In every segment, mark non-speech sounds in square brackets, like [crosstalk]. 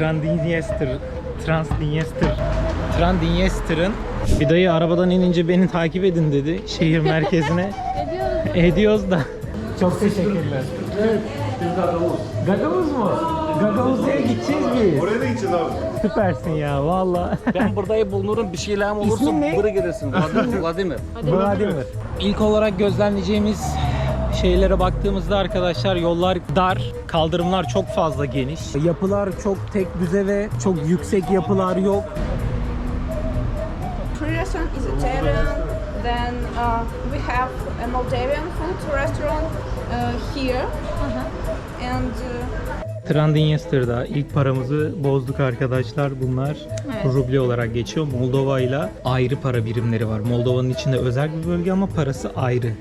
Transdniester, Transdniester, Transdniester'ın bir dayı arabadan inince beni takip edin dedi şehir merkezine. [laughs] Ediyoruz da. Çok teşekkürler. Evet, biz Gagavuz. Gagavuz mu? Gagavuz'a gideceğiz biz. Oraya da gideceğiz abi. Süpersin ya valla. Ben burada bulunurum bir şeylerim olursa İsmin ne? buraya gelirsin. Vladimir. Vladimir. Vladimir. İlk olarak gözlemleyeceğimiz şeylere baktığımızda arkadaşlar yollar dar, kaldırımlar çok fazla geniş. Yapılar çok tek düze ve çok yüksek yapılar yok. Tradition is Italian. Then uh, we have a Moldavian food restaurant uh, here, and uh, Transdniester'da ilk paramızı bozduk arkadaşlar. Bunlar ruble olarak geçiyor. Moldova ile ayrı para birimleri var. Moldova'nın içinde özel bir bölge ama parası ayrı.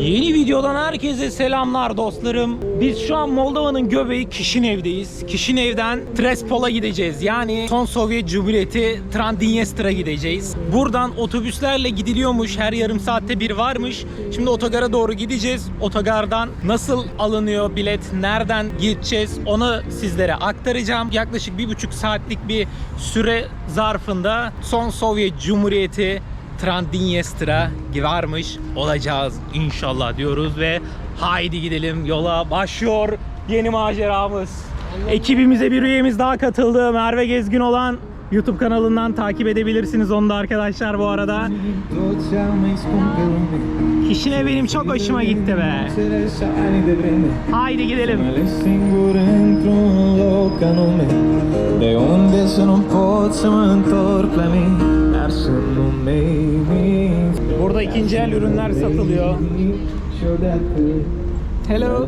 Yeni videodan herkese selamlar dostlarım. Biz şu an Moldova'nın göbeği Kişinev'deyiz. Kişinev'den Trespol'a gideceğiz. Yani son Sovyet Cumhuriyeti Transdniester'a gideceğiz. Buradan otobüslerle gidiliyormuş. Her yarım saatte bir varmış. Şimdi otogara doğru gideceğiz. Otogardan nasıl alınıyor bilet, nereden gideceğiz onu sizlere aktaracağım. Yaklaşık bir buçuk saatlik bir süre zarfında son Sovyet Cumhuriyeti Transdniester'a varmış olacağız inşallah diyoruz ve haydi gidelim yola başlıyor yeni maceramız. Ekibimize bir üyemiz daha katıldı. Merve Gezgin olan YouTube kanalından takip edebilirsiniz onu da arkadaşlar bu arada. Kişine benim çok hoşuma gitti be. Haydi gidelim. Burada ikinci el ürünler satılıyor. Hello.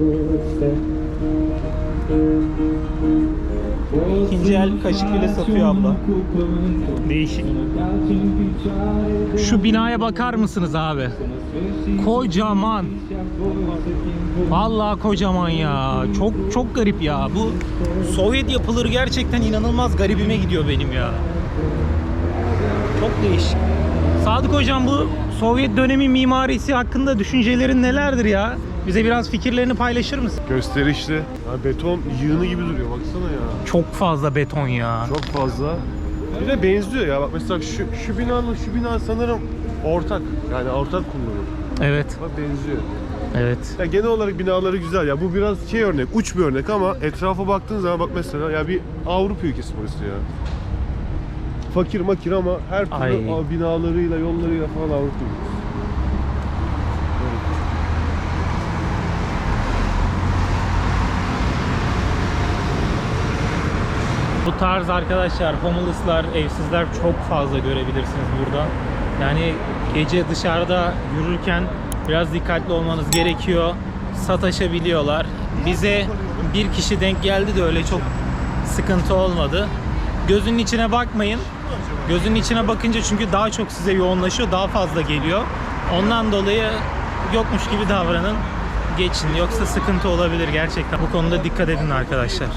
İkinci el kaşık bile satıyor abla. Değişik. Şu binaya bakar mısınız abi? Kocaman. Vallahi kocaman ya. Çok çok garip ya. Bu Sovyet yapıları gerçekten inanılmaz garibime gidiyor benim ya. Çok değişik. Sadık hocam bu Sovyet dönemi mimarisi hakkında düşüncelerin nelerdir ya? Bize biraz fikirlerini paylaşır mısın? Gösterişli. Ya beton yığını gibi duruyor baksana ya. Çok fazla beton ya. Çok fazla. Bir de benziyor ya. Bak mesela şu, şu binanın şu bina sanırım ortak. Yani ortak kullanım. Evet, Bak benziyor. evet. Ya genel olarak binaları güzel ya. Bu biraz şey örnek, uç bir örnek ama etrafa baktığın zaman bak mesela ya bir Avrupa ülkesi burası ya. Fakir makir ama her türlü Ay. binalarıyla, yollarıyla falan Avrupa ülkesi. Bu tarz arkadaşlar homeless'lar, evsizler çok fazla görebilirsiniz burada. Yani gece dışarıda yürürken biraz dikkatli olmanız gerekiyor. Sataşabiliyorlar. Bize bir kişi denk geldi de öyle çok sıkıntı olmadı. Gözünün içine bakmayın. Gözünün içine bakınca çünkü daha çok size yoğunlaşıyor, daha fazla geliyor. Ondan dolayı yokmuş gibi davranın. Geçin. Yoksa sıkıntı olabilir gerçekten. Bu konuda dikkat edin arkadaşlar.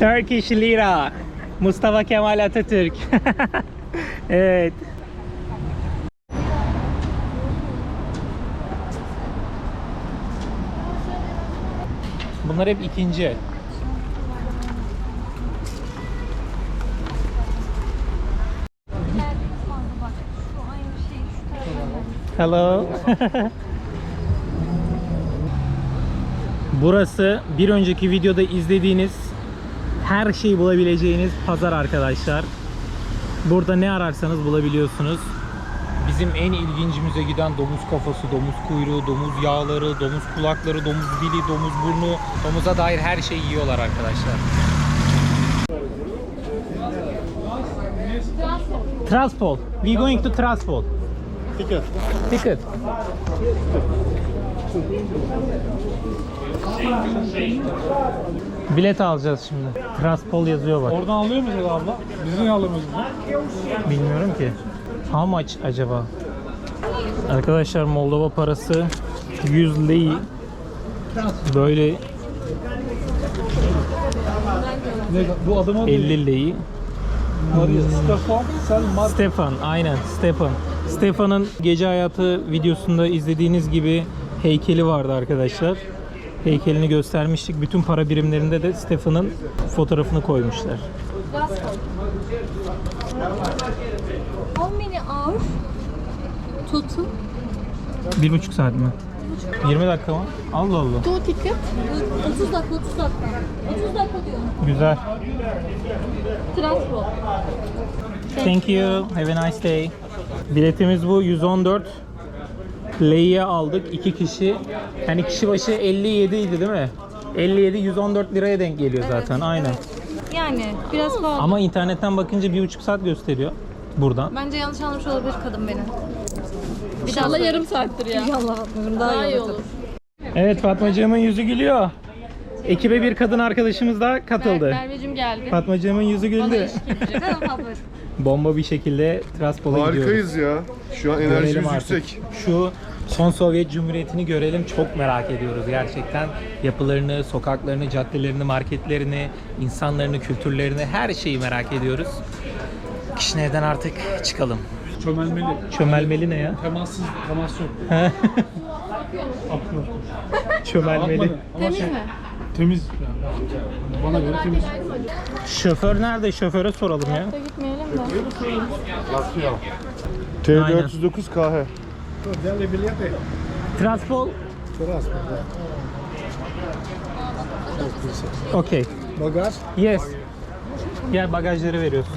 Turkish lira. Mustafa Kemal Atatürk. [laughs] evet. Bunlar hep ikinci el. Hello. Burası bir önceki videoda izlediğiniz her şeyi bulabileceğiniz pazar arkadaşlar. Burada ne ararsanız bulabiliyorsunuz. Bizim en ilgincimize giden domuz kafası, domuz kuyruğu, domuz yağları, domuz kulakları, domuz dili, domuz burnu, domuza dair her şeyi yiyorlar arkadaşlar. Transpol. We going to Transpol. Ticket. Ticket. Bilet alacağız şimdi. Transpol yazıyor bak. Oradan alıyor muyuz abla? Biz niye alamıyoruz? Bilmiyorum ki. How much acaba? Arkadaşlar Moldova parası 100 lei. Böyle Ne, bu adamın 50 lei. Maria Stefan Selmar Stefan aynen Stefan. Stefan'ın gece hayatı videosunda izlediğiniz gibi heykeli vardı arkadaşlar. Heykelini göstermiştik. Bütün para birimlerinde de Stefan'ın fotoğrafını koymuşlar. How many hours total? Bir buçuk saat mi? 20 dakika mı? Allah Allah. Two ticket? 30 dakika, 30 dakika. 30 dakika diyor. Güzel. Transport. Thank you. Have a nice day. Biletimiz bu 114. Ley'e aldık iki kişi. Yani kişi başı 57 idi değil mi? 57 114 liraya denk geliyor zaten. Aynen. Yani biraz pahalı. Ama internetten bakınca bir buçuk saat gösteriyor buradan. Bence yanlış anlamış olabilir kadın beni. İnşallah yarım saattir ya. İnşallah bakmıyorum daha, iyi olur. Evet Fatmacığımın yüzü gülüyor. Ekibe bir kadın arkadaşımız daha katıldı. Merveciğim geldi. Fatmacığımın yüzü güldü. Tamam abla. Bomba bir şekilde Traspola gidiyoruz. Harikayız ya. Şu an Görelim enerjimiz artık. yüksek. Şu son Sovyet Cumhuriyeti'ni görelim. Çok merak ediyoruz gerçekten. Yapılarını, sokaklarını, caddelerini, marketlerini, insanlarını, kültürlerini her şeyi merak ediyoruz. Kişinev'den artık çıkalım. Çömelmeli. Çömelmeli ne ya? Temassız, temas yok. Akıyor. Çömelmeli. Ama şey, temiz yani. Bana göre temiz. Şoför nerede? Şoföre soralım ya. Gitmeyelim de. T409 KH. Transpol. Okey. Bagaj. Yes. Gel bagajları veriyorsun.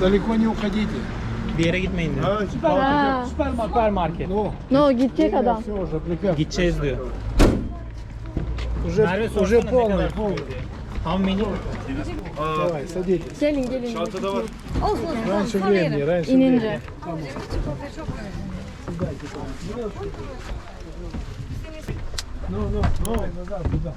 Далеко не уходите. Bir yere gitmeyin diyor. Ha, Süpermarket. Süpermarket. Ну, No gidecek adam. все уже приказ. Gideceğiz diyor. Уже, Merve уже sorsana ne полный, kadar полный. How many? Давай, садитесь. Gelin gelin. Çantada var. Olsun olsun. Раньше Sonra времени, yerim. раньше İnince. Ну, ну, ну, назад, туда.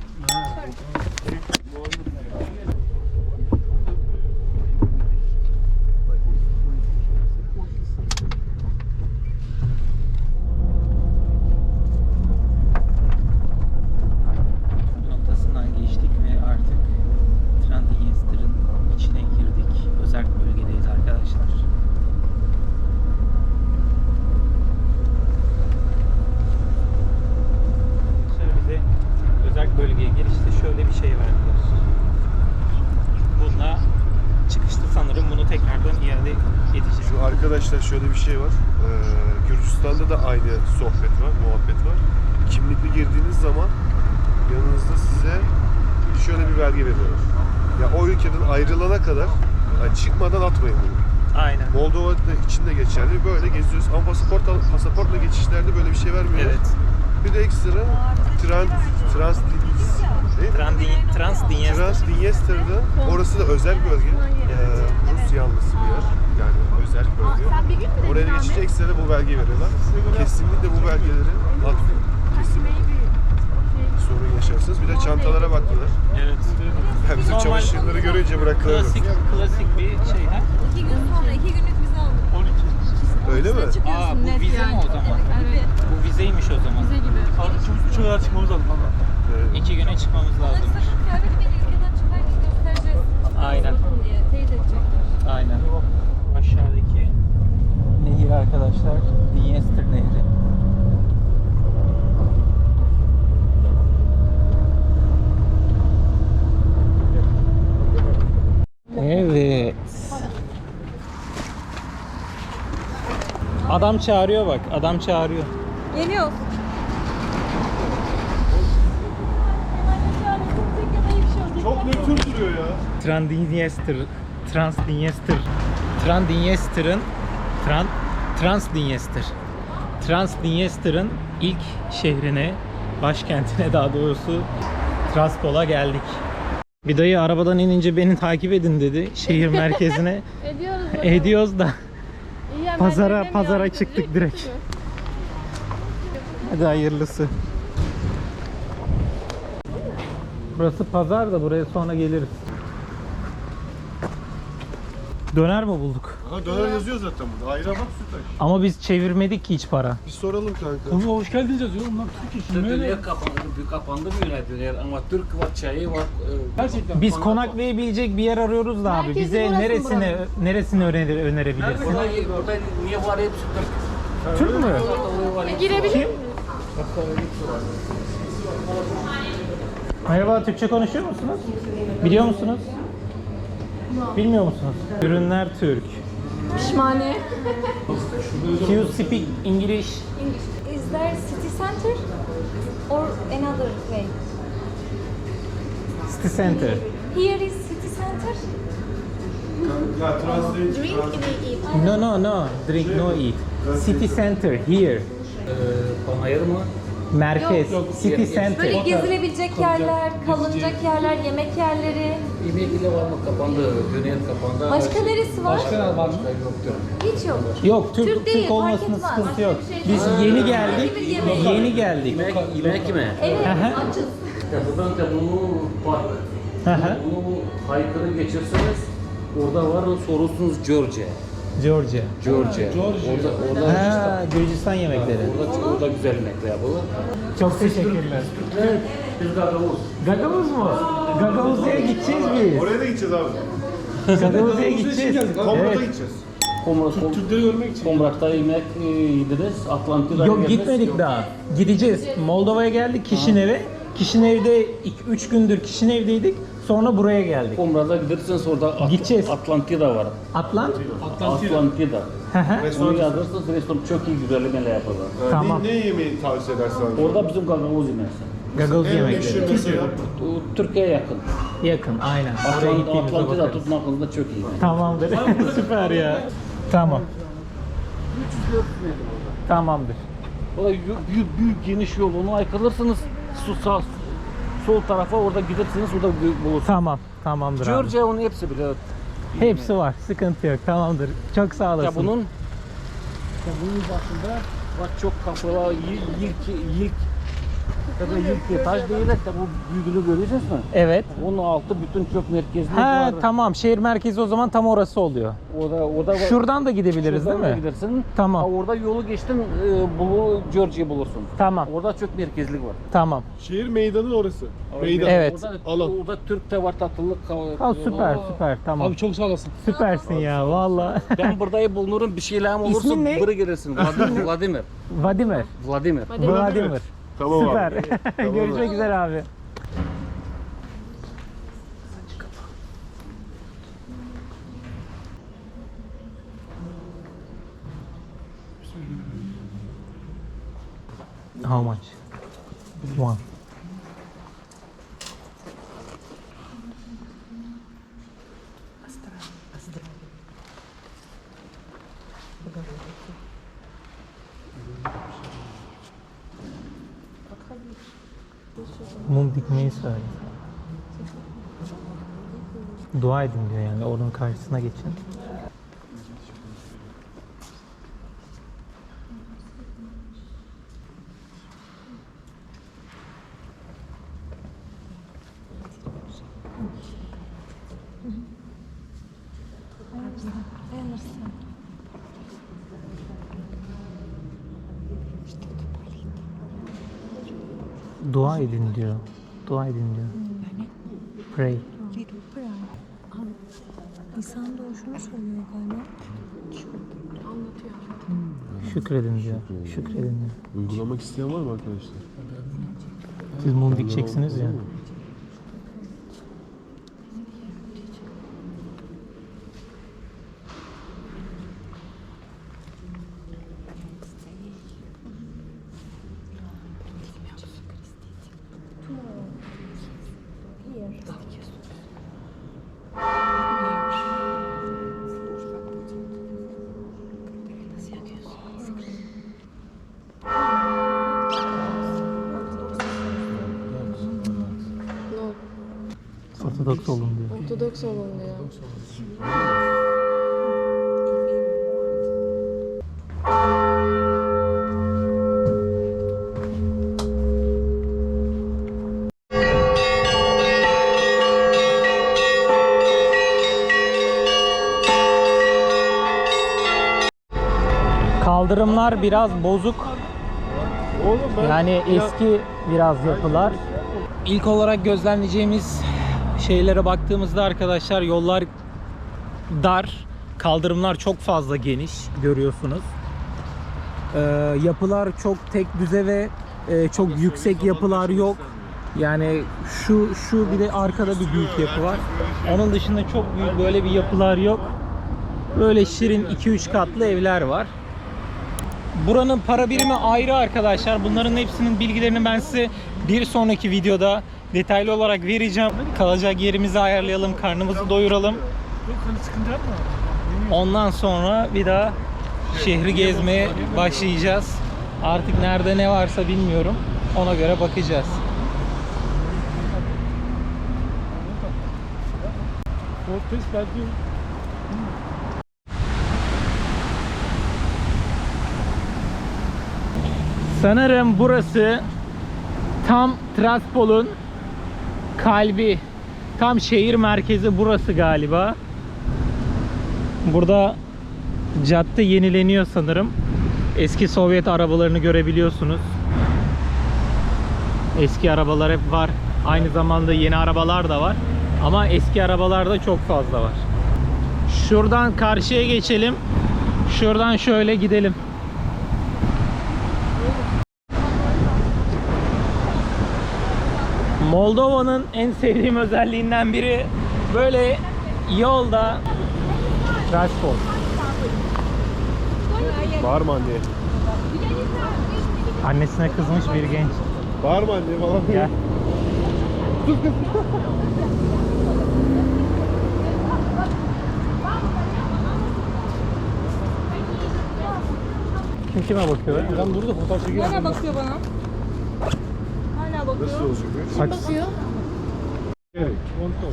Şey var. Ee, Gürcistan'da da aynı sohbet var, muhabbet var. Kimlikle girdiğiniz zaman yanınızda size şöyle bir belge veriyorlar. Ya o ülkeden ayrılana kadar yani çıkmadan atmayın bunu. Aynen. Moldova'da içinde geçerli. Böyle geziyoruz ama pasaport pasaportla geçişlerde böyle bir şey vermiyorlar. Evet. Bir de ekstra trans trans Trans- Transdinyester. Transdinyester'da orası da özel bölge. Ee, Rus yanlısı bir yer. Yani özel bölge. Oraya geçince ekstra bu belgeyi veriyorlar. Kesinlikle bu belgeleri atmayın. Kesinlikle. Sorun yaşarsınız. Bir de çantalara baktılar. Evet. Yani bizim Normal- çamaşırları görünce bıraktılar. Klasik klasik bir şey ha. İki gün sonra iki günlük vize aldık. Öyle mi? Aa bu vize mi o zaman? Evet. Bu vizeymiş o zaman. Vize gibi. Abi üçümüz üçe kadar çıkmamız lazım. Evet. İki güne çıkmamız lazım. Kıyafeti beni ülkeden çıkarken göstereceğiz. Aynen. diye teyit edecekler. Aynen. Aşağıdaki nehir arkadaşlar. Dniester Nehri. Evet. Adam çağırıyor bak. Adam çağırıyor. Geliyoruz. Çok nötr duruyor ya. Transdinyester, Transdinyester, Transdinyester'ın Tran, Transdinyester, Transdinyester'ın ilk şehrine, başkentine daha doğrusu Traspol'a geldik. Bir dayı arabadan inince beni takip edin dedi şehir merkezine. [laughs] Ediyoruz. Ediyoruz da İyi hemen pazara pazara çıktık direkt. Hadi hayırlısı. Burası pazar da buraya sonra geliriz. Döner mi bulduk? Ha döner yazıyor zaten burada. Ayran bak süper. Ama biz çevirmedik ki hiç para. Bir soralım kanka. Kanka hoş geldiniz yazıyor. Bunlar Türk işi. Döner kapandı, kapandı mı yine döner ama Türk var, çayı var. e, Gerçekten. Biz konaklayabilecek bir yer arıyoruz da abi. Bize burası neresini neresini öner önerebilirsin? Burada, burada niye var hepsi Türk? Türk mü? Hepsi Girebilir miyim? Merhaba, Türkçe konuşuyor musunuz? Biliyor musunuz? Bilmiyor musunuz? Ürünler Türk. Pişmane. Do you speak English? Is there city center or another way? City Center. Here is city center. Ya translate. Drink we eat. No, no, no. Drink, no eat. City Center, here. E, panayır mı? Merkez. City Yes, yes. Center. Böyle gezilebilecek yerler, kalınacak yerler, yemek yerleri. Yemek ile var mı? Kapandı, döner kapandı. Başka neresi var? Başka var mı? Başka yoktur. Hiç yok. Yok, Türk, Türk Türk, değil, fark olmasının etmez. sıkıntı yok. Başka bir şey Biz yeni geldik. Bir. Yeni geldik. Yemek, yemek mi? Evet, Aha. açız. Ya buradan da bunu park. Aha. Bunu haykırı geçirseniz orada var sorursunuz Georgia. Georgia. Georgia. Orada, orada, Ha, Gürcistan yemekleri. orada, orada güzel yemekler yapılır. Çok teşekkürler. Evet, biz gagavuz. Gagavuz mu? Gagavuz'a gideceğiz biz. Oraya da gideceğiz abi. Gagavuz'a gideceğiz. Kombo'da Evet. gideceğiz. Komrak, kom, Türkleri görmek için. Komrak'ta yemek e, yediniz. Atlantida Yok gitmedik Yok. daha. Gideceğiz. Moldova'ya geldik Kişinev'e. Kişinev'de 3 gündür Kişinev'deydik. Sonra buraya geldik. Komrak'ta gidersiniz orada At- Gideceğiz. Atlantida var. Atlant. Atlantida. Hı. Onu yazırsanız restoran çok iyi güzel yemeğler yapılır. Tamam. Ne, ne yemeği tavsiye edersin abi? Orada bizim gagavuz yemeği. Gagavuz en meşhur yemekleri. mesela. O Türkiye'ye yakın. Yakın aynen. Oraya Atlant, gittiğimizde Atlantida bakarız. tutmakında çok iyi. Tamamdır. [laughs] Süper ya. Tamam. Tamamdır. O da yu- büyük, büyük geniş yol. Onu aykırırsınız. Su sağ, sol tarafa orada gidersiniz. Orada bu- bulursunuz. Tamam. Tamamdır abi. Georgia onun hepsi biliyor. Hepsi var. Sıkıntı yok. Tamamdır. Çok sağ olasın. Ya bunun ya bunun başında bak çok kapılar ilk ilk tabii ilk etaj değil de bu büyüklüğü göreceğiz mi? Evet. Onun altı bütün çok merkezli Ha var. tamam. Şehir merkezi o zaman tam orası oluyor. Orada orada var. Şuradan da gidebiliriz Şuradan değil da mi? Gidersin. Tamam. Ha, orada yolu geçtin e, bulu Georgia bulursun. Tamam. Orada çok merkezlik var. Tamam. Şehir meydanı orası. Meydan. Evet. Orada, Alan. orada Türk de var tatlılık. Ha süper Aa, süper tamam. Abi çok sağ olasın. Süpersin ya valla. [laughs] Ben burada bulunurum bir şeylerim olursa İsmin ne? buraya gelirsin. [laughs] Vladimir. Vladimir. Vladimir. Vladimir. Vladimir. Tamam abi. Süper. [laughs] Görüşmek üzere abi. How much? One. Mum dikmeyi söyle. Dua edin diyor yani onun karşısına geçin. Dua edin diyor. Dua edin diyor. Pray. İnsan doğuşunu söylüyor galiba. Şükredin diyor. Şükredin diyor. Uygulamak isteyen var mı arkadaşlar? Siz mum dikeceksiniz ya. Ortodoks olun diyor. Ortodoks olun diyor. Kaldırımlar biraz bozuk. Oğlum ben Yani ya- eski biraz yapılar. İlk olarak gözlemleyeceğimiz şeylere baktığımızda arkadaşlar yollar dar, kaldırımlar çok fazla geniş görüyorsunuz. Ee, yapılar çok tek düze ve e, çok yüksek yapılar yok. Yani şu şu bir de arkada bir büyük yapı var. Onun dışında çok büyük böyle bir yapılar yok. Böyle şirin 2-3 katlı evler var. Buranın para birimi ayrı arkadaşlar. Bunların hepsinin bilgilerini ben size bir sonraki videoda detaylı olarak vereceğim. Kalacak yerimizi ayarlayalım, karnımızı doyuralım. Ondan sonra bir daha şehri gezmeye başlayacağız. Artık nerede ne varsa bilmiyorum. Ona göre bakacağız. Sanırım burası tam Traspol'un kalbi. Tam şehir merkezi burası galiba. Burada cadde yenileniyor sanırım. Eski Sovyet arabalarını görebiliyorsunuz. Eski arabalar hep var. Aynı zamanda yeni arabalar da var. Ama eski arabalar da çok fazla var. Şuradan karşıya geçelim. Şuradan şöyle gidelim. Moldova'nın en sevdiğim özelliğinden biri böyle yolda transport. Bağırma anneye. Annesine kızmış bir genç. Bağırma anneye falan. Gel. [laughs] Kim kime bakıyor? be? adam durdu fotoğraf çekiyor. Hala bakıyor bana Hala bakıyor. Nasıl olacak? Bak, Bakıyor.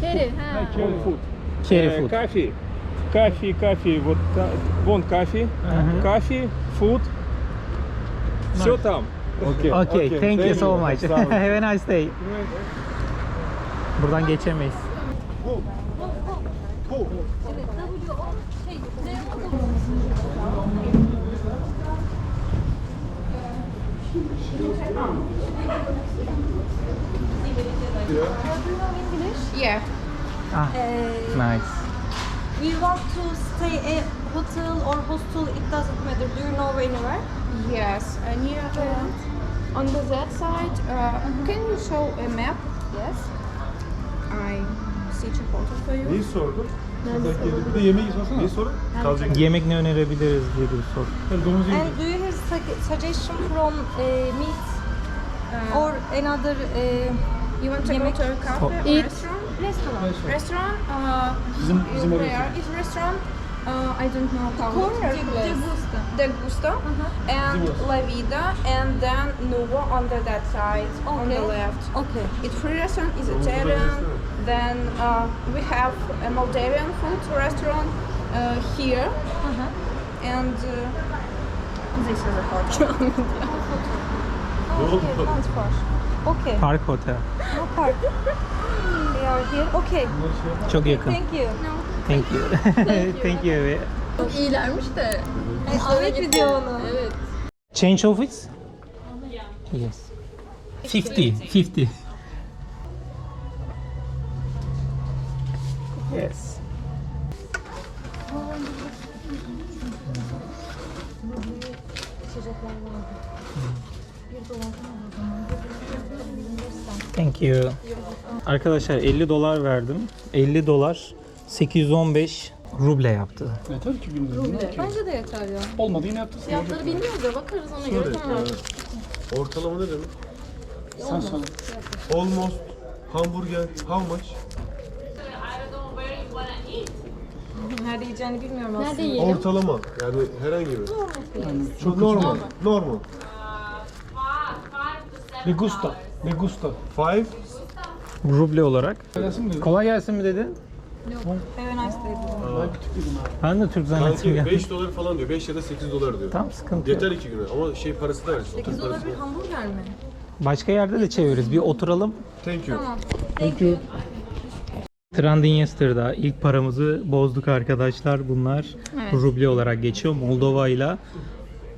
Keri. Ha. carry food. Coffee. Coffee, coffee. Вот та- вон кофе. Мгм. Кофе, food. Все там. Okey. Okay, thank you so much. Sağ olun. Have a nice day. Buradan geçemeyiz. Yeah. Ah, Uh, nice. we want to stay a hotel or hostel, it doesn't matter. Do you know anywhere? Yes. Uh, near uh, on the that side. Uh, Can you show a map? Yes. I see a photo for you. Neyi sordun? Bir de yemeği sorsana. Neyi sordun? Kalacak Yemek ne önerebiliriz diye bir soru. Domuz. And do you have sug- suggestion from uh, meat Uh, or another uh, you want to go to a cafe or Eat. restaurant? restaurant? Restaurant? Uh, Bizim bizim where orası. is restaurant? Uh, I don't know how. Corner to place. Degusta. Degusta. And La Vida, and then Nuvo on the that side, on the Okay. left. Okay. It's free restaurant, is Italian. Then uh, we have a Moldavian food restaurant uh, here, Uh-huh. and uh, this is a hotel. Oh, okay, transport. Okay. Park Hotel. No park. They are here. Okay. Çok yakın. Thank you. Thank you. [laughs] Thank you. [laughs] Çok iyilermiş de. Ahmet video onu. Evet. Change office? Yes. 50. 50. Yes. Thank you. Arkadaşlar 50 dolar verdim. 50 dolar 815 ruble yaptı. Yeter ki gündüz. Ruble. Bence de yeter ya. Olmadı yine yaptırsın. Fiyatları bilmiyoruz da bakarız ona göre tamam. Ortalama ne demek? Sen söyle. Almost hamburger how much? Nerede yiyeceğini bilmiyorum aslında. Nerede yiyelim? Ortalama yani herhangi bir. Çok normal. Normal. Me gusta. Me gusta. Five. Ruble olarak. Mi? Kolay gelsin mi dedin? Have a nice day. Ben dedim de Türk zannettim Kanki ya. 5 dolar falan diyor. 5 ya da 8 dolar diyor. Tam sıkıntı yok. Yeter iki güne ama şey parası da versin. 8 dolar bir hamburger mi? Başka yerde de çeviririz. Bir oturalım. Thank you. Thank you. Transdniester'da ilk paramızı bozduk arkadaşlar. Bunlar ruble olarak geçiyor. Moldova ile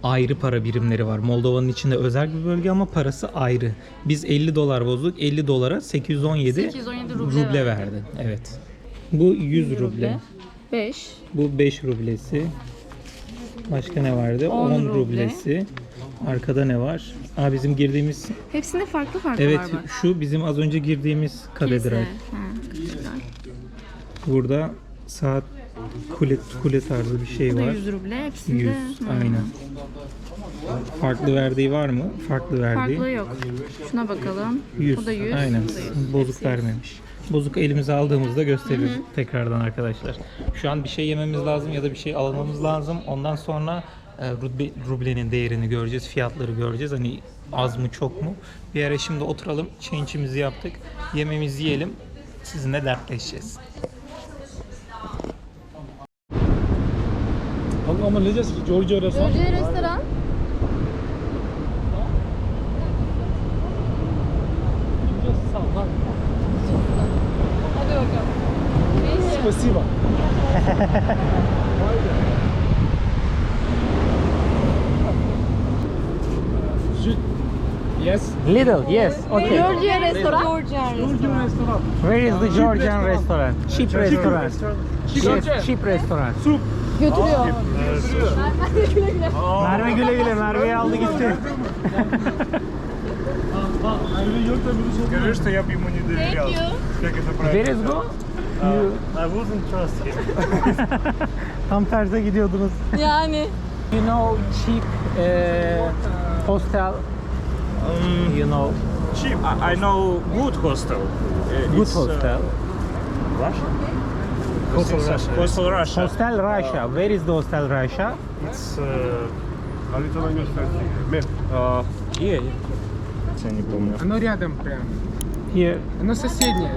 ayrı para birimleri var. Moldova'nın içinde özel bir bölge ama parası ayrı. Biz 50 dolar bozduk. 50 dolara 817, 817 ruble ruble verdi. verdi. Evet. Bu 100 ruble. 5. Bu 5 rublesi. Başka ne vardı? 10 10, ruble. rublesi. Arkada ne var? Aa bizim girdiğimiz Hepsinde farklı farklı Evet var bak. şu bizim az önce girdiğimiz katedral. Burada saat kule kule tarzı bir şey Bu da var. 100 ruble. Hepsinde 100 Hı. aynen. Farklı verdiği var mı? Farklı verdiği. Farklı yok. Şuna bakalım. 100. Bu da 100. Aynen. Bu da 100. Bozuk Hepsi vermemiş. Bozuk elimize aldığımızda gösteririz tekrardan arkadaşlar. Şu an bir şey yememiz lazım ya da bir şey almamız lazım. Ondan sonra e, ruble, rublenin değerini göreceğiz, fiyatları göreceğiz. Hani az mı çok mu? Bir ara şimdi oturalım, change'imizi yaptık. Yememizi yiyelim. Sizinle dertleşeceğiz Ama, ama ne diyeceğiz ki? Georgia restoran. Georgia restoran. Hadi bakalım. Спасибо. Süt. Yes. Little, yes. Okay. Georgia restoran. Georgia restoran. Where is the Georgian restaurant? Cheap restaurant. Georgia. Yes, cheap restaurant. Soup. Götürüyor. Merve güle güle Merve'yi aldı gitti. Merve yok da biri sokuyor. Скажи, что я бы ему не доверял. Как это правильно? Where is go? You- I wouldn't trust him. [laughs] Tam terse gidiyordunuz. Yani. You know cheap eh, hostel. You know Cheap. I, I know good hostel. Uh, good it's, uh, hostel. Russia? Hostel Russia. Hostel Russia. Hostel Russia. Where is the hostel Russia? It's, uh, Haritadan göstersin. Map. uh, yeah, yeah. Я не помню. Оно рядом прям. Here. Оно соседнее.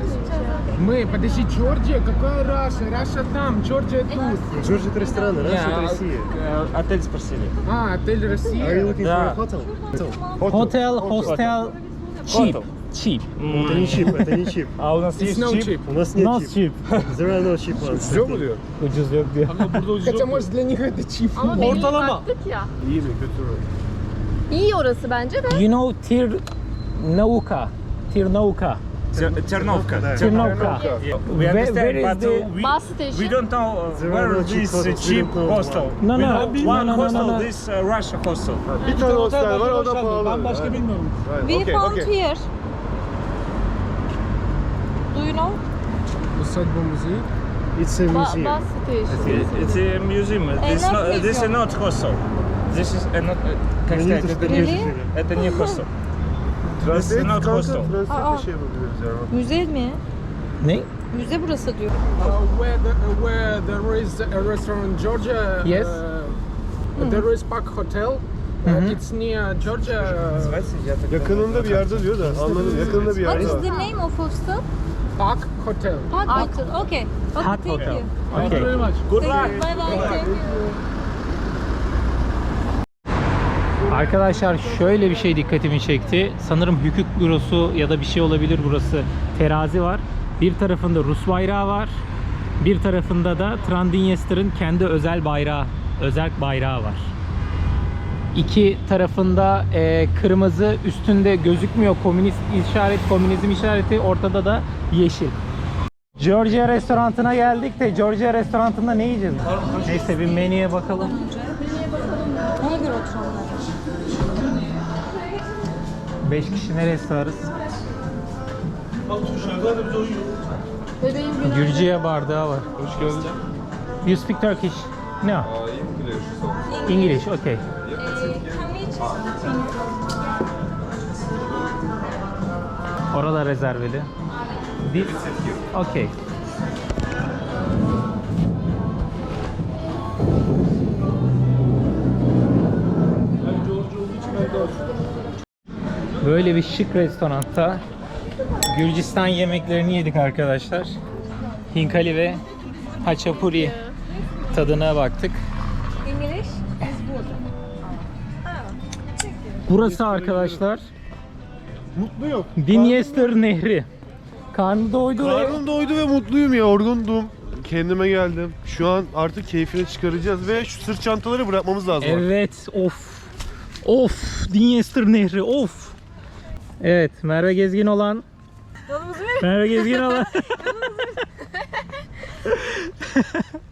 Мы, подожди, Джорджия? Какая Раша? Раша там, Джорджия тут. Georgia это рестораны, Russia это Россия. Э, Отель спросили. А, отель Россия. Да. hotel? Hotel, hostel, cheap. Hotel. Cheap. Это не чип, это не чип. А у нас It's есть no чип? cheap. У нас нет Not чип. [laughs] cheap. There are no cheap ones. Все oluyor. Ucuz yok diyor. Хотя может для них это чип. Ama Ortalama. baktık ya. İyi mi kötü mü? İyi orası bence de. You know Tirnauka. Tirnauka. Ter- Терновка. Tirnauka. Yeah, We Where- understand, where is but the uh, we, Bus station. we don't know uh, There are where no cheap this uh, hotels. We cheap don't know hostel. No, we no, know no, one no, no, hostel, no, no. this uh, Russia hostel. Bir tane hostel var o da Ben pahalı. başka bilmiyorum. Right, We okay, found okay. here. Усадьба музей. It's a Ba- museum. bus station. It's a museum. This, not not, this is museum. not hostel. This is a not, uh, как Они сказать, это это не, Really? это не hostel. Translate [laughs] not kanka, hostel. translate Aa. de şey yapabiliriz ya. Müze mi? Ne? Müze burası diyor. Uh, where, the, uh, where there is a restaurant in Georgia. Yes. Uh, There is Park Hotel. Uh, It's near Georgia. uh, Yakınında bir yerde diyor da anladım. Yakınında bir What yerde is var. the name of hostel? Park Hotel. Park Hotel. Okay. Okay, Hot thank Hotel. you. Thank you very much. Good Thank luck. Bye bye. Thank you. Arkadaşlar şöyle bir şey dikkatimi çekti. Sanırım hukuk bürosu ya da bir şey olabilir burası. Terazi var. Bir tarafında Rus bayrağı var. Bir tarafında da Transdniester'ın kendi özel bayrağı, özel bayrağı var. İki tarafında e, kırmızı, üstünde gözükmüyor komünist işaret, komünizm işareti, ortada da yeşil. Georgia restoranına geldik de Georgia restoranında ne yiyeceğiz? Neyse bir menüye bakalım. Ona göre oturalım. 5 kişi nereye sığarız? Bebeğim günah. Gürcüye bardağı var. Hoş geldin. You speak Turkish? No. English, okay. Orada rezerveli. This? Okay. Böyle bir şık restoranda Gürcistan yemeklerini yedik arkadaşlar. Hinkali ve haçapuri tadına baktık. Burası arkadaşlar Mutlu yok. Dinyester Nehri. Karnı doydu ve Karnım doydu ve mutluyum ya. Yorgundum. Kendime geldim. Şu an artık keyfini çıkaracağız ve şu sırt çantaları bırakmamız lazım. Evet of Of, Dniester Nehri, of. Evet, Merve Gezgin olan. Merve Gezgin olan. [laughs] [laughs]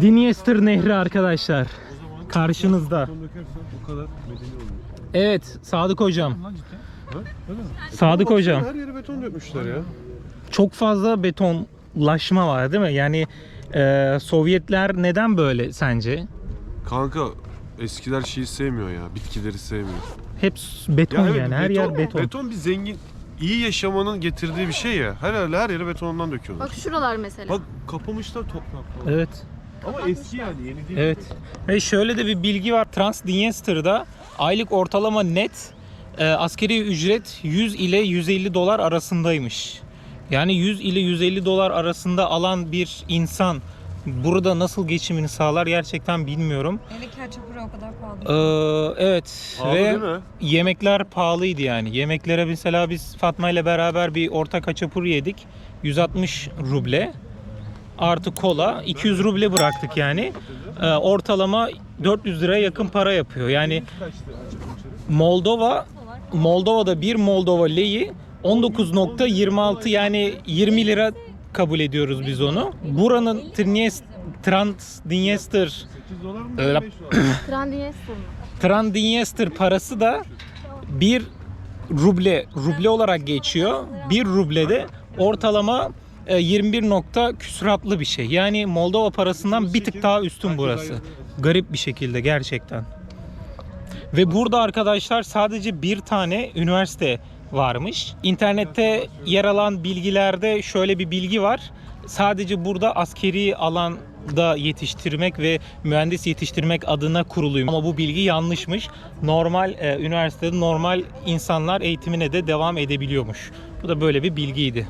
Dniester Nehri arkadaşlar. Karşınızda. Bu kadar medeni oluyor. Evet, Sadık hocam. Sadık hocam. Her yere beton dökmüşler ya. çok fazla betonlaşma var değil mi? Yani e, Sovyetler neden böyle sence? Kanka eskiler şeyi sevmiyor ya. Bitkileri sevmiyor. Hep beton Ya evet, yani her yer beton. Beton bir zengin iyi yaşamanın getirdiği bir şey ya. Her her, her yere betondan döküyorlar. Bak şuralar mesela. Bak kapamışlar toprak falan. Evet. Ama eski yani yeni değil. Evet. Ve şöyle de bir bilgi var. Transdniester'da aylık ortalama net e, askeri ücret 100 ile 150 dolar arasındaymış. Yani 100 ile 150 dolar arasında alan bir insan burada nasıl geçimini sağlar gerçekten bilmiyorum. Hele ketçapı o kadar pahalı. Ee, evet Pahalı ve değil mi? yemekler pahalıydı yani. Yemeklere mesela biz Fatma ile beraber bir orta kaçapur yedik. 160 ruble artı kola 200 ruble bıraktık yani. Ee, ortalama 400 liraya yakın para yapıyor. Yani Moldova Moldova'da bir Moldova leyi 19.26 yani 20 lira kabul ediyoruz biz onu. Buranın Trinies, Transdniester [coughs] Transdniester parası da 1 ruble ruble olarak geçiyor. 1 rublede ortalama 21 nokta küsuratlı bir şey. Yani Moldova parasından bir tık daha üstün burası. Garip bir şekilde gerçekten. Ve burada arkadaşlar sadece bir tane üniversite varmış. İnternette yer alan bilgilerde şöyle bir bilgi var. Sadece burada askeri alanda yetiştirmek ve mühendis yetiştirmek adına kuruluyum. Ama bu bilgi yanlışmış. Normal e, üniversitede normal insanlar eğitimine de devam edebiliyormuş. Bu da böyle bir bilgiydi.